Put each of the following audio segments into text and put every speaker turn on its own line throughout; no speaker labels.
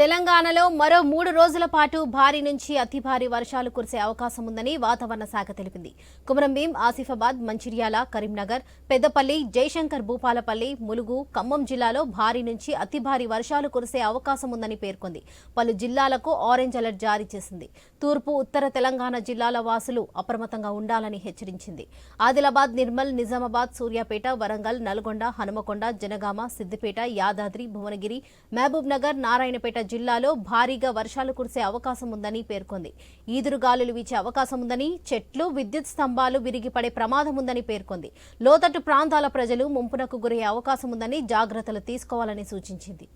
తెలంగాణలో మరో మూడు రోజుల పాటు భారీ నుంచి అతి భారీ వర్షాలు కురిసే అవకాశం ఉందని వాతావరణ శాఖ తెలిపింది. కుమరంభీం ఆసిఫాబాద్ మంచిర్యాల కరీంనగర్ పెద్దపల్లి జయశంకర్ భూపాలపల్లి ములుగు ఖమ్మం జిల్లాలో భారీ నుంచి అతి భారీ వర్షాలు కురిసే అవకాశం ఉందని పేర్కొంది. పలు జిల్లాలకు ఆరెంజ్ అలర్ట్ జారీ చేసింది. తూర్పు ఉత్తర తెలంగాణ జిల్లాల వాసులు అప్రమత్తంగా ఉండాలని హెచ్చరించింది. ఆదిలాబాద్ నిర్మల్ నిజామాబాద్ సూర్యాపేట వరంగల్ నల్గొండ హనుమకొండ జనగామ సిద్దిపేట యాదాద్రి భువనగిరి మహబూబ్ నగర్ నారాయణపేట జిల్లాలో భారీగా వర్షాలు కురిసే అవకాశం ఉందని పేర్కొంది. ఈదురుగాలులు వీచే అవకాశం ఉందని చెట్లు విద్యుత్ స్తంభాలు విరిగిపడే ప్రమాదం ఉందని పేర్కొంది. లోతట్టు ప్రాంతాల ప్రజలు ముంపునకు గురయ్యే అవకాశం ఉందని జాగ్రత్తలు తీసుకోవాలని సూచించింది.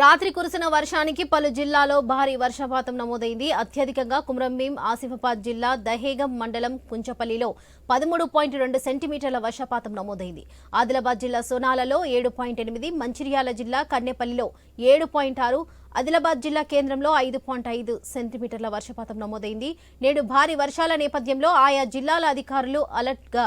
రాత్రి కురిసిన వర్షానికి పలు జిల్లాలో భారీ వర్షపాతం నమోదైంది. అత్యధికంగా కుమ్రంభీం ఆసిఫాబాద్ జిల్లా దహేగం మండలం కుంచపల్లిలో పదమూడు పాయింట్ రెండు సెంటీమీటర్ల వర్షపాతం నమోదైంది. ఆదిలాబాద్ జిల్లా సోనాలలో ఏడు పాయింట్ ఎనిమిది మంచిర్యాల జిల్లా కన్నెపల్లిలో ఏడు పాయింట్ ఆరు ఆదిలాబాద్ జిల్లా కేంద్రంలో ఐదు పాయింట్ ఐదు సెంటీమీటర్ల వర్షపాతం నమోదైంది. నేడు భారీ వర్షాల నేపథ్యంలో ఆయా జిల్లాల అధికారులు అలర్ట్గా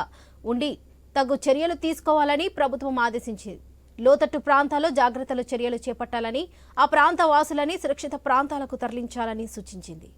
ఉండి తగు చర్యలు తీసుకోవాలని ప్రభుత్వం ఆదేశించింది. లోతట్టు ప్రాంతాల్లో జాగ్రత్తలు చర్యలు చేపట్టాలని ఆ ప్రాంత వాసులని సురక్షిత ప్రాంతాలకు తరలించాలని సూచించింది.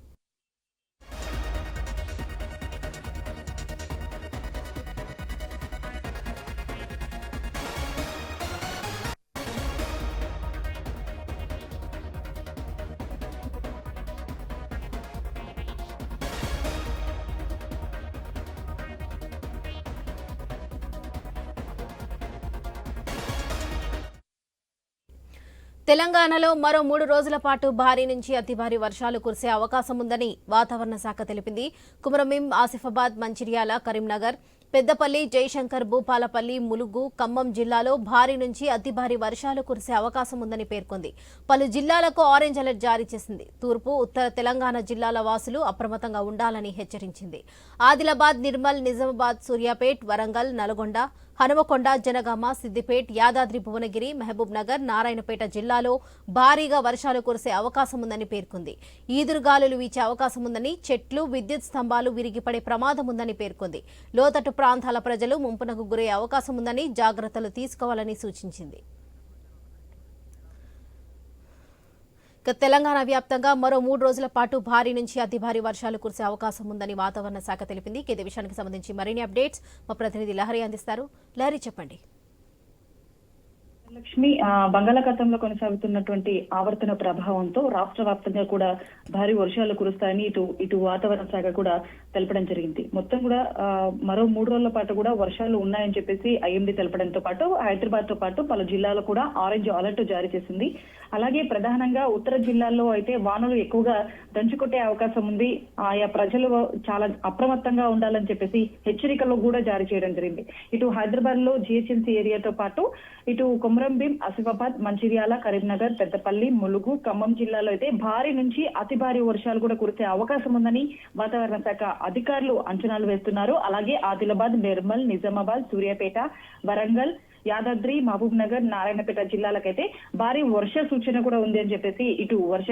తెలంగాణలో మరో మూడు రోజుల పాటు భారీ నుంచి అతి భారీ వర్షాలు కురిసే అవకాశం ఉందని వాతావరణ శాఖ తెలిపింది. కుమరమీం ఆసిఫాబాద్ మంచిర్యాల కరీంనగర్ పెద్దపల్లి జయశంకర్ భూపాలపల్లి ములుగు ఖమ్మం జిల్లాలో భారీ నుంచి అతి భారీ వర్షాలు కురిసే అవకాశం ఉందని పేర్కొంది. పలు జిల్లాలకు ఆరెంజ్ అలర్ట్ జారీ చేసింది. తూర్పు ఉత్తర తెలంగాణ జిల్లాల వాసులు అప్రమత్తంగా ఉండాలని హెచ్చరించింది. ఆదిలాబాద్ నిర్మల్ నిజామాబాద్ సూర్యాపేట్ వరంగల్ నల్గొండ హనుమకొండ జనగామ సిద్దిపేట్ యాదాద్రి భువనగిరి మహబూబ్ నగర్ నారాయణపేట జిల్లాలో భారీగా వర్షాలు కురిసే అవకాశం ఉందని పేర్కొంది. ఈదురుగాలులు వీచే అవకాశం ఉందని చెట్లు విద్యుత్ స్తంభాలు విరిగిపడే ప్రమాదం ఉందని పేర్కొంది. లోతట్టు ప్రాంతాల ప్రజలు ముంపునకు గురయ్యే అవకాశం ఉందని జాగ్రత్తలు తీసుకోవాలని సూచించింది. తెలంగాణ వ్యాప్తంగా మరో మూడు రోజుల పాటు భారీ నుంచి అతి భారీ వర్షాలు కురిసే అవకాశం ఉందని వాతావరణ శాఖ తెలిపింది. ఇదే విషయానికి సంబంధించి మరిన్ని అప్డేట్స్ మా ప్రతినిధి లహరి అందిస్తారు. లహరి చెప్పండి.
లక్ష్మి ఆ, బంగాళాఖాతంలో కొనసాగుతున్నటువంటి ఆవర్తన ప్రభావంతో రాష్ట్ర వ్యాప్తంగా కూడా భారీ వర్షాలు కురుస్తాయని ఇటు ఇటు వాతావరణ శాఖ కూడా తెలపడం జరిగింది. మొత్తం కూడా మరో మూడు రోజుల పాటు కూడా వర్షాలు ఉన్నాయని చెప్పేసి ఐఎండి తెలపడంతో పాటు హైదరాబాద్తో పాటు పలు జిల్లాలో కూడా ఆరెంజ్ అలర్ట్ జారీ చేసింది. అలాగే ప్రధానంగా ఉత్తర జిల్లాల్లో అయితే వానలు ఎక్కువగా దంచుకొట్టే అవకాశం ఉంది. ఆయా ప్రజలు చాలా అప్రమత్తంగా ఉండాలని చెప్పేసి హెచ్చరికలు కూడా జారీ చేయడం జరిగింది. ఇటు హైదరాబాద్లో జిహెచ్ఎంసీ ఏరియాతో పాటు ఇటు కొమరంభీం ఆసిఫాబాద్ మంచిర్యాల కరీంనగర్ పెద్దపల్లి ములుగు ఖమ్మం జిల్లాలో అయితే భారీ నుంచి అతి భారీ వర్షాలు కూడా కురిసే అవకాశం ఉందని వాతావరణ శాఖ అధికారులు అంచనాలు వేస్తున్నారు. అలాగే ఆదిలాబాద్ నిర్మల్ నిజామాబాద్ సూర్యాపేట వరంగల్ యాదాద్రి మహబూబ్ నగర్ నారాయణపేట జిల్లాలకైతే భారీ వర్ష సూచన కూడా ఉంది అని చెప్పేసి ఇటు వర్ష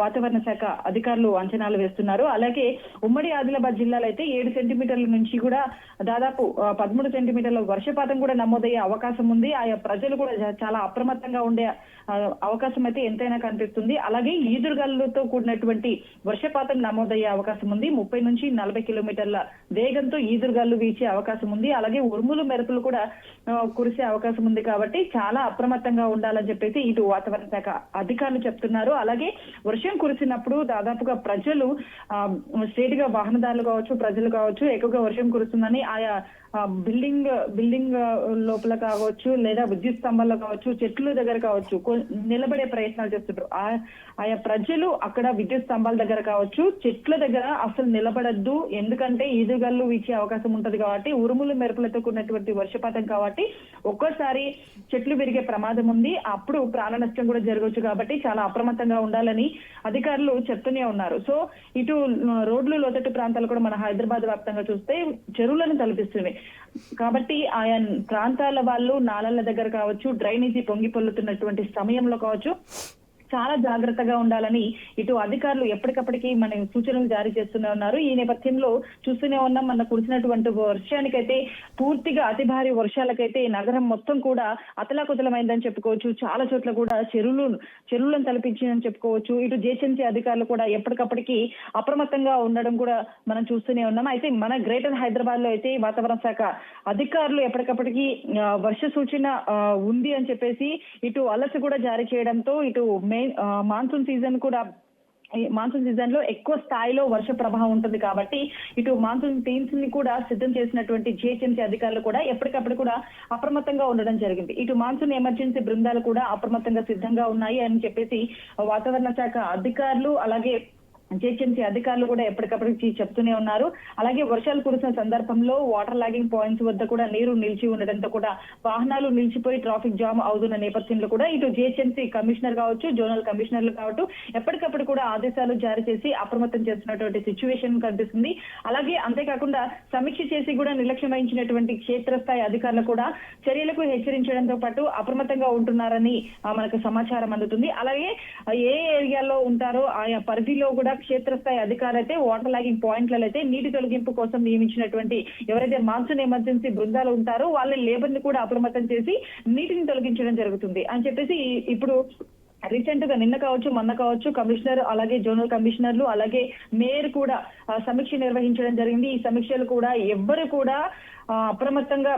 వాతావరణ శాఖ అధికారులు అంచనాలు వేస్తున్నారు. అలాగే ఉమ్మడి ఆదిలాబాద్ జిల్లాలో అయితే ఏడు సెంటీమీటర్ల నుంచి కూడా దాదాపు పదమూడు సెంటీమీటర్ల వర్షపాతం కూడా నమోదయ్యే అవకాశం ఉంది. ఆయా ప్రజలు కూడా చాలా అప్రమత్తంగా ఉండే అవకాశం అయితే ఎంతైనా కనిపిస్తుంది. అలాగే ఈదురుగాలులతో కూడినటువంటి వర్షపాతం నమోదయ్యే అవకాశం ఉంది. ముప్పై నుంచి నలభై కిలోమీటర్ల వేగంతో ఈదురుగాలు వీచే అవకాశం ఉంది. అలాగే ఉరుములు మెరుపులు కూడా కురిసే అవకాశం ఉంది కాబట్టి చాలా అప్రమత్తంగా ఉండాలని చెప్పేసి ఇటు వాతావరణ శాఖ అధికారులు చెప్తున్నారు. అలాగే వర్షం కురిసినప్పుడు దాదాపుగా ప్రజలు స్ట్రేట్గా వాహనదారులు కావచ్చు ప్రజలు కావచ్చు ఎక్కువగా వర్షం కురుస్తుందని ఆయా బిల్డింగ్ బిల్డింగ్ లోపల కావచ్చు లేదా విద్యుత్ స్తంభాల్లో కావచ్చు చెట్ల దగ్గర కావచ్చు నిలబడే ప్రయత్నాలు చేస్తుంటారు. ఆయా ప్రజలు అక్కడ విద్యుత్ స్తంభాల దగ్గర కావచ్చు చెట్ల దగ్గర అసలు నిలబడద్దు. ఎందుకంటే ఈదుగల్లు వీచే అవకాశం ఉంటది కాబట్టి ఉరుములు మెరుపులతో కూడినటువంటి వర్షపాతం కాబట్టి ఒక్కోసారి చెట్లు విరిగే ప్రమాదం ఉంది. అప్పుడు ప్రాణ నష్టం కూడా జరగవచ్చు కాబట్టి చాలా అప్రమత్తంగా ఉండాలని అధికారులు చెప్తూనే ఉన్నారు. సో ఇటు రోడ్లు లోతట్టు ప్రాంతాలు కూడా మన హైదరాబాద్ వ్యాప్తంగా చూస్తే చెరువులను తలపిస్తున్నాయి. కాబట్టి ఆయా ప్రాంతాల వాళ్ళు నాలల దగ్గర కావచ్చు డ్రైనేజీ పొంగి పొల్లుతున్నటువంటి సమయంలో కావచ్చు చాలా జాగ్రత్తగా ఉండాలని ఇటు అధికారులు ఎప్పటికప్పటికి మన సూచనలు జారీ చేస్తూనే ఉన్నారు. ఈ నేపథ్యంలో చూస్తూనే ఉన్నాం. మన కురిసినటువంటి వర్షానికైతే పూర్తిగా అతి భారీ వర్షాలకైతే నగరం మొత్తం కూడా అతలాకుతలమైందని చెప్పుకోవచ్చు. చాలా చోట్ల కూడా చెరువులు చెరువులను తలపించిందని చెప్పుకోవచ్చు. ఇటు జేసీఎంసీ అధికారులు కూడా ఎప్పటికప్పటికి అప్రమత్తంగా ఉండడం కూడా మనం చూస్తూనే ఉన్నాం. అయితే మన గ్రేటర్ హైదరాబాద్లో అయితే వాతావరణ శాఖ అధికారులు ఎప్పటికప్పటికి వర్ష సూచన ఉంది అని చెప్పేసి ఇటు అలర్ట్ కూడా జారీ చేయడంతో ఇటు మెయిన్ మాన్సూన్ సీజన్ కూడా మాన్సూన్ సీజన్లో ఎక్కువ స్థాయిలో వర్ష ప్రభావం ఉంటుంది కాబట్టి ఇటు మాన్సూన్ టీమ్స్ని కూడా సిద్ధం చేసినటువంటి జిహెచ్ఎంసీ అధికారులు కూడా ఎప్పటికప్పుడు కూడా అప్రమత్తంగా ఉండడం జరిగింది. ఇటు మాన్సూన్ ఎమర్జెన్సీ బృందాలు కూడా అప్రమత్తంగా సిద్ధంగా ఉన్నాయి అని చెప్పేసి వాతావరణ శాఖ అధికారులు అలాగే జిహెచ్ఎంసీ అధికారులు కూడా ఎప్పటికప్పటికి చెప్తూనే ఉన్నారు. అలాగే వర్షాలు కురిసిన సందర్భంలో వాటర్ లాగింగ్ పాయింట్స్ వద్ద కూడా నీరు నిలిచి ఉండడంతో కూడా వాహనాలు నిలిచిపోయి ట్రాఫిక్ జామ్ అవుతున్న నేపథ్యంలో కూడా ఇటు జిహెచ్ఎంసీ కమిషనర్ కావచ్చు జోనల్ కమిషనర్లు కావచ్చు ఎప్పటికప్పుడు కూడా ఆదేశాలు జారీ చేసి అప్రమత్తం చేస్తున్నటువంటి సిచ్యువేషన్ కనిపిస్తుంది. అలాగే అంతేకాకుండా సమీక్ష చేసి కూడా నిర్లక్ష్యం వహించినటువంటి క్షేత్రస్థాయి అధికారులు కూడా చర్యలకు హెచ్చరించడంతో పాటు అప్రమత్తంగా ఉంటున్నారని ఆ, మనకు సమాచారం అందుతుంది. అలాగే ఏ ఏరియాలో ఉంటారో ఆయా పరిధిలో కూడా క్షేత్రస్థాయి అధికారులు అయితే వాటర్ లాగింగ్ పాయింట్లలో అయితే నీటి తొలగింపు కోసం నియమించినటువంటి ఎవరైతే మాన్సూన్ ఎమర్జెన్సీ బృందాలు ఉంటారో వాళ్ళ లేబర్ని కూడా అప్రమత్తం చేసి నీటిని తొలగించడం జరుగుతుంది. అని చెప్పేసి ఇప్పుడు రీసెంట్గా నిన్న కావచ్చు మొన్న కావచ్చు కమిషనర్ అలాగే జోనల్ కమిషనర్లు అలాగే మేయర్ కూడా సమీక్ష నిర్వహించడం జరిగింది. ఈ సమీక్షలు కూడా ఎవ్వరు కూడా ఆ, అప్రమత్తంగా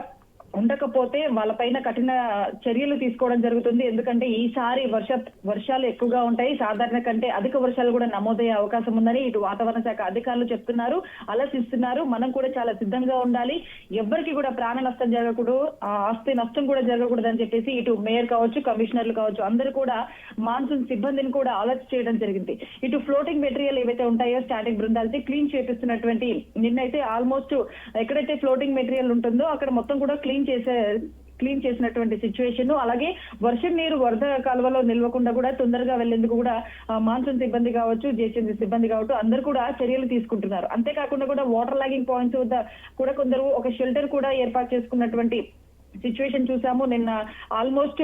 ఉండకపోతే వాళ్ళపైన కఠిన చర్యలు తీసుకోవడం జరుగుతుంది. ఎందుకంటే ఈసారి వర్ష వర్షాలు ఎక్కువగా ఉంటాయి. సాధారణ కంటే అధిక వర్షాలు కూడా నమోదయ్యే అవకాశం ఉందని ఇటు వాతావరణ శాఖ అధికారులు చెప్తున్నారు ఆలోచిస్తున్నారు. మనం కూడా చాలా సిద్ధంగా ఉండాలి. ఎవరికి కూడా ప్రాణ నష్టం జరగకూడదు ఆస్తి నష్టం కూడా జరగకూడదు అని చెప్పేసి ఇటు మేయర్ కావచ్చు కమిషనర్లు కావచ్చు అందరూ కూడా మాన్సూన్ సిబ్బందిని కూడా అలర్ట్ చేయడం జరిగింది. ఇటు ఫ్లోటింగ్ మెటీరియల్ ఏవైతే ఉంటాయో స్టాటిక్ బృందాలతో క్లీన్ చేపిస్తున్నటువంటి నిన్నైతే ఆల్మోస్ట్ ఎక్కడైతే ఫ్లోటింగ్ మెటీరియల్ ఉంటుందో అక్కడ మొత్తం కూడా క్లీన్ చేసే క్లీన్ చేసినటువంటి సిచ్యువేషన్ అలాగే వర్షం నీరు వరద కాలువలో నిల్వకుండా కూడా తొందరగా వెళ్ళేందుకు కూడా మాన్సూన్ సిబ్బంది కావచ్చు జేసీబీ సిబ్బంది కావచ్చు అందరు కూడా చర్యలు తీసుకుంటున్నారు. అంతేకాకుండా కూడా వాటర్ లాగింగ్ పాయింట్స్ వద్ద కూడా కొందరు ఒక షెల్టర్ కూడా ఏర్పాటు చేసుకున్నటువంటి సిచ్యువేషన్ చూసాము. నిన్న ఆల్మోస్ట్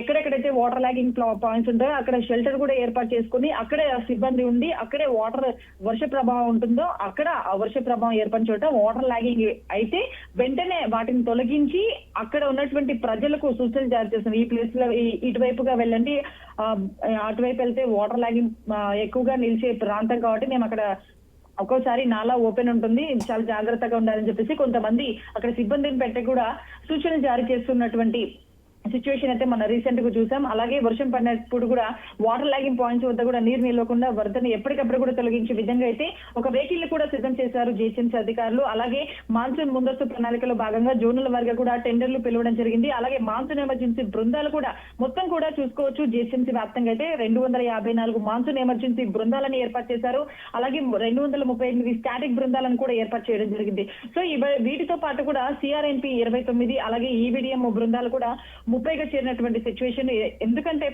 ఎక్కడెక్కడైతే వాటర్ లాగింగ్ పాయింట్స్ ఉంటాయో అక్కడ షెల్టర్ కూడా ఏర్పాటు చేసుకుని అక్కడే సిబ్బంది ఉండి అక్కడే వాటర్ వర్ష ప్రభావం ఉంటుందో అక్కడ ఆ వర్ష ప్రభావం ఏర్పడిన చోట వాటర్ లాగింగ్ అయితే వెంటనే వాటిని తొలగించి అక్కడ ఉన్నటువంటి ప్రజలకు సూచనలు జారీ చేస్తున్నారు ఈ ప్లేస్లో ఇటువైపుగా వెళ్ళండి. అటువైపు వెళ్తే వాటర్ లాగింగ్ ఎక్కువగా నిలిచే ప్రాంతం కాబట్టి మేము అక్కడ ఒక్కోసారి నాలా ఓపెన్ ఉంటుంది చాలా జాగ్రత్తగా ఉండాలని చెప్పేసి కొంతమంది అక్కడ సిబ్బందిని పెట్టే కూడా సూచనలు జారీ చేస్తున్నటువంటి సిచ్యువేషన్ అయితే మన రీసెంట్గా చూసాం. అలాగే వర్షం పడినప్పుడు కూడా వాటర్ లాగింగ్ పాయింట్స్ వద్ద కూడా నీరు నిలవకుండా వరదని ఎప్పటికప్పుడు కూడా తొలగించే విధంగా అయితే ఒక వెహికల్ కూడా సిద్ధం చేశారు జిహెచ్ఎంసీ అధికారులు. అలాగే మాన్సూన్ ముందస్తు ప్రణాళికలో భాగంగా జోన్ల వారిగా కూడా టెండర్లు పిలవడం జరిగింది. అలాగే మాన్సూన్ ఎమర్జెన్సీ బృందాలు కూడా మొత్తం కూడా చూసుకోవచ్చు. జిహెచ్ఎంసీ వ్యాప్తంగా అయితే రెండు వందల యాభై నాలుగు మాన్సూన్ ఎమర్జెన్సీ బృందాలను ఏర్పాటు చేశారు. అలాగే రెండు వందల ముప్పై ఎనిమిది స్టాటిక్ బృందాలను కూడా ఏర్పాటు చేయడం జరిగింది. సో వీటితో పాటు కూడా సిఆర్ఎన్పి ఇరవై తొమ్మిది అలాగే ఈవిడిఎం బృందాలు కూడా ముప్పైగా చేరినటువంటి సిచ్యువేషన్ ఎందుకంటే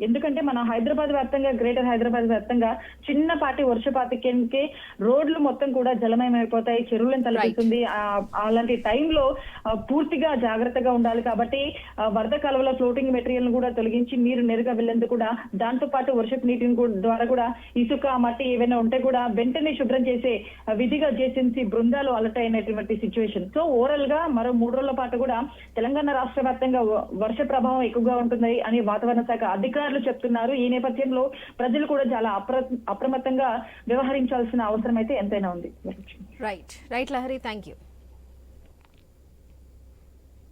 ఎందుకంటే మన హైదరాబాద్ వ్యాప్తంగా గ్రేటర్ హైదరాబాద్ వ్యాప్తంగా చిన్నపాటి వర్షపాతికే రోడ్లు మొత్తం కూడా జలమయమైపోతాయి చెరువులను తలపిస్తుంది. అలాంటి టైంలో పూర్తిగా జాగ్రత్తగా ఉండాలి కాబట్టి వరద కాలువల ఫ్లోటింగ్ మెటీరియల్ కూడా తొలగించి నీరు నేరుగా వెళ్ళేందుకు కూడా దాంతో పాటు వర్షపు నీటిని ద్వారా కూడా ఇసుక మట్టి ఏవైనా ఉంటే కూడా వెంటనే శుభ్రం చేసే విధిగా జేసీఎంసీ బృందాలు అలర్ట్ అయినటువంటి సిచ్యువేషన్ సో ఓవరాల్గా మరో మూడు రోజుల పాటు కూడా తెలంగాణ రాష్ట్ర వ్యాప్తంగా వర్ష ప్రభావం ఎక్కువగా ఉంటుంది అని వాతావరణ శాఖ అధికారులు చెప్తున్నారు. ఈ నేపథ్యంలో ప్రజలు కూడా చాలా అప్ర అప్రమత్తంగా వ్యవహరించాల్సిన అవసరం అయితే ఎంతైనా ఉంది.
Right right Lahari thank you